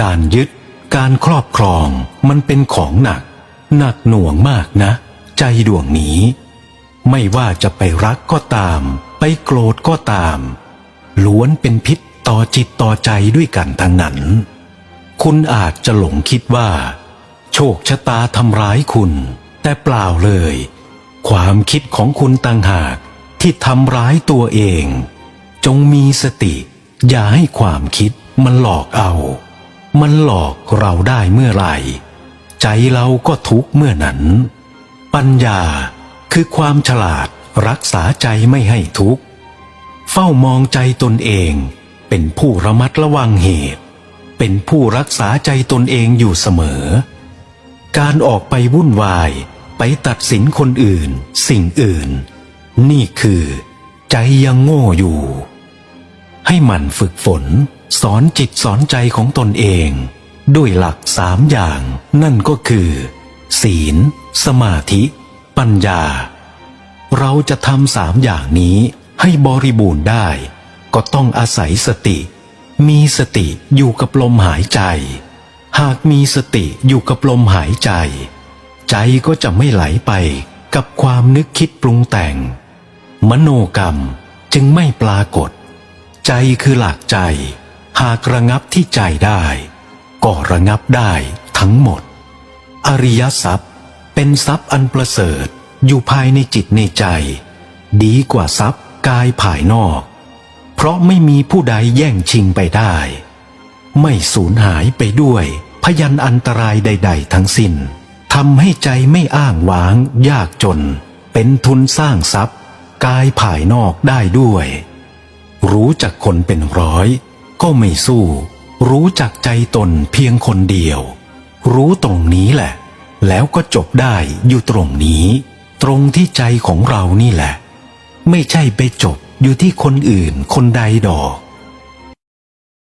การยึด การครอบครองมันเป็นของหนัก หนักหน่วงมากนะ ใจดวงนี้ ไม่ว่าจะไปรักก็ตาม ไปโกรธก็ตาม ล้วนเป็นพิษต่อจิตต่อใจด้วยกันทั้งนั้น คุณอาจจะหลงคิดว่า โชคชะตาทำร้ายคุณ แต่เปล่าเลย ความคิดของคุณต่างหากที่ทำร้ายตัวเอง จงมีสติ อย่าให้ความคิดมันหลอกเอา มันหลอกเราได้เมื่อไหร่ ใจเราก็ทุกเมื่อนั้น ปัญญาคือความฉลาดรักษาใจไม่ให้ทุกข์ เฝ้ามองใจตนเอง เป็นผู้ระมัดระวังเหตุ เป็นผู้รักษาใจตนเองอยู่เสมอ การออกไปวุ่นวายไปตัดสินคนอื่น สิ่งอื่น นี่คือ ใจยังโง่อยู่ ให้มันฝึกฝน สอนจิตสอนใจของตนเอง ด้วยหลักสามอย่าง นั่นก็คือ ศีล สมาธิ ปัญญา เราจะทำสามอย่างนี้ให้บริบูรณ์ได้ ก็ต้องอาศัยสติ มีสติอยู่กับลมหายใจ หากมีสติอยู่กับลมหายใจ ใจก็จะไม่ไหลไปกับความนึกคิดปรุงแต่ง มโนกรรมจึงไม่ปรากฏ ใจคือหลักใจ หากระงับที่ใจได้ ก็ระงับได้ทั้งหมด อริยทรัพย์เป็นทรัพย์อันประเสริฐอยู่ภายในจิตในใจ ดีกว่าทรัพย์กายภายนอก เพราะไม่มีผู้ใดแย่งชิงไปได้ ไม่สูญหายไปด้วย พยันอันตรายใด ๆ ทั้งสิ้นทำให้ใจไม่อ้างว้าง ยากจน เป็นทุนสร้างทรัพย์ กายภายนอกได้ด้วย รู้จักคนเป็นร้อย ก็ไม่สู้ รู้จักใจตนเพียงคนเดียว รู้ตรงนี้แหละ แล้วก็จบได้อยู่ตรงนี้ ตรงที่ใจของเรานี่แหละ ไม่ใช่ไปจบอยู่ที่คนอื่นคนใดดอก